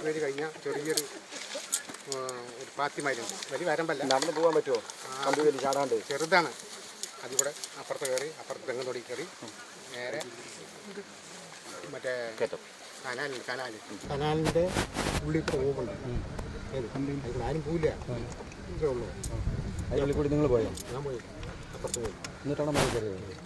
Company കഴിഞ്ഞ ചെറിയൊരു ഒരു പാത്തിമാരുണ്ട് വലിയ വരമ്പല്ല. നമ്മൾ പോകാൻ പറ്റുമോ? കമ്പ്യൂട്ടറിൽ ചാടാണ്ട്. ചെറുതാണ്. അതിവിടെ അപ്പുറത്ത് കയറി അപ്പുറത്ത് തെങ്ങ് തൊടി കയറി. നേരെ മറ്റേ കയറ്റം. കനാലിൽ കനാല് കനാലിന്റെ ഉള്ളിൽ പോകുന്നുണ്ട്. ആരും പോയില്ല ഇത്രേ ഉള്ളൂ. അതിനുള്ളിൽ കൂടി നിങ്ങൾ പോയോ? ഞാൻ പോയി. അപ്പുറത്ത് പോയി. എന്നിട്ടാണ് മഴ കയറിയത്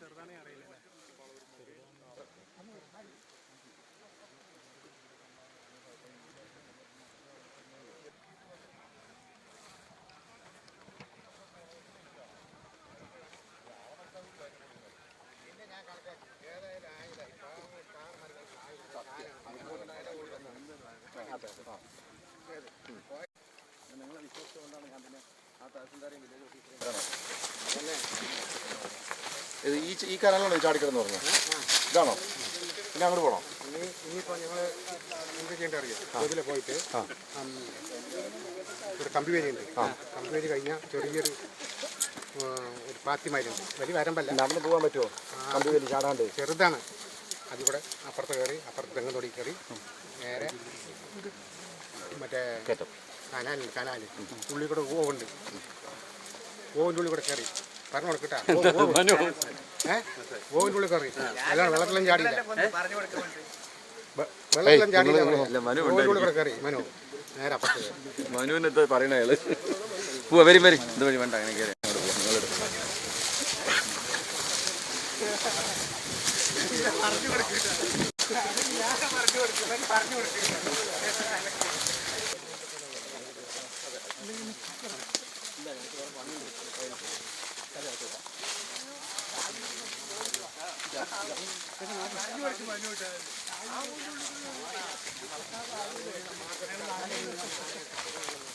ചെറുതാണേ അറിയില്ല പിന്നെ ഞാൻ കണക്കാക്കി ഏതായാലും ആയില്ല കാർ മരുന്ന് നിങ്ങൾ വിശ്വസിച്ചുകൊണ്ടാണ് ഞാൻ പിന്നെ ഇത് ഈ ഈ കനാലാണോ ചാടിക്കിടന്ന് പറഞ്ഞു ഇതാണോ? പിന്നെ അങ്ങോട്ട് പോകണം ഇനി ഇനിയിപ്പോൾ ഞങ്ങൾ എന്ത് ചെയ്യേണ്ട അറിയാം. ഇതിൽ പോയിട്ട് ഒരു കമ്പി വേലിയുണ്ട്. കമ്പി വേലി കഴിഞ്ഞാൽ ചെറിയൊരു ഒരു പാത്തിമാരുണ്ട്. വലിയ വരമ്പല്ല. നടന്നു പോകാൻ പറ്റുമോ? കമ്പി വേലി ചാടാണ്ട്. ചെറുതാണ്. അതിവിടെ അപ്പുറത്ത് കയറി അപ്പുറത്ത് തെങ്ങ് തൊടി കയറി നേരെ മറ്റേ കയറ്റം. കനാലിൽ കനാല്. ഉള്ളിൽ കൂടെ ഓവുണ്ട് ഓവിന്റെ ഉള്ളിൽ കൂടെ കയറി. പറഞ്ഞു കൊടുക്കട്ടാ. ഏഹ് ഓവിന്റെ ഉള്ളിൽ കയറി. അല്ലാതെ വെള്ളത്തിലും ചാടിയില്ല. വെള്ളത്തിലും ചാടിയില്ല ഓവിന്റെ ഉള്ളിൽ കൂടെ കയറി. മനു. നേരെ അപ്പുറത്ത് മനുവിന് എന്താ പറയണ അയാൾ? പോവാ വരും വരും. ഇത് വഴി? വേണ്ട അങ്ങനെ കയറി അങ്ങോട്ട്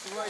പോവാം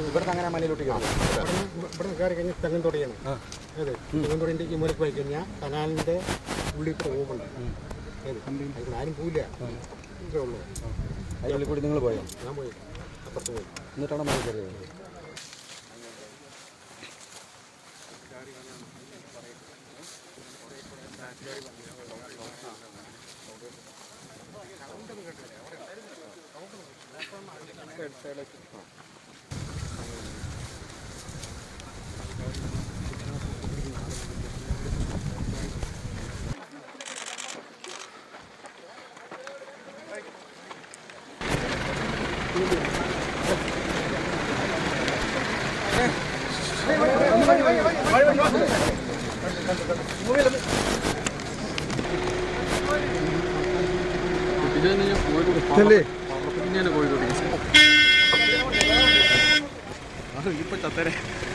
ഇവിടുന്ന് അങ്ങനെ മലയിലോട്ട് കയറി. ഇവിടുന്ന് കയറി കഴിഞ്ഞാൽ തെങ്ങൻ തൊടിയാണ്. അതെ തെങ്ങൻ തൊടിന്റെ ഈ മുലക്ക് പോയി കഴിഞ്ഞാൽ കനാലിന്റെ ഉള്ളിൽ കൂടെ ഓവുണ്ട് അതെ അതിൽ ആരും പോയില്ല ഇത്രേ ഉള്ളൂ. അതിനുള്ളിൽ കൂടി നിങ്ങൾ പോയോ? ഞാൻ പോയി. അപ്പുറത്ത് പോയി. എന്നിട്ടാണ് മഴ കയറിയത്? ഇത് ഞാൻ കോഴിക്കോട് പാപ്പത്തിന് കോഴിക്കോട് 2023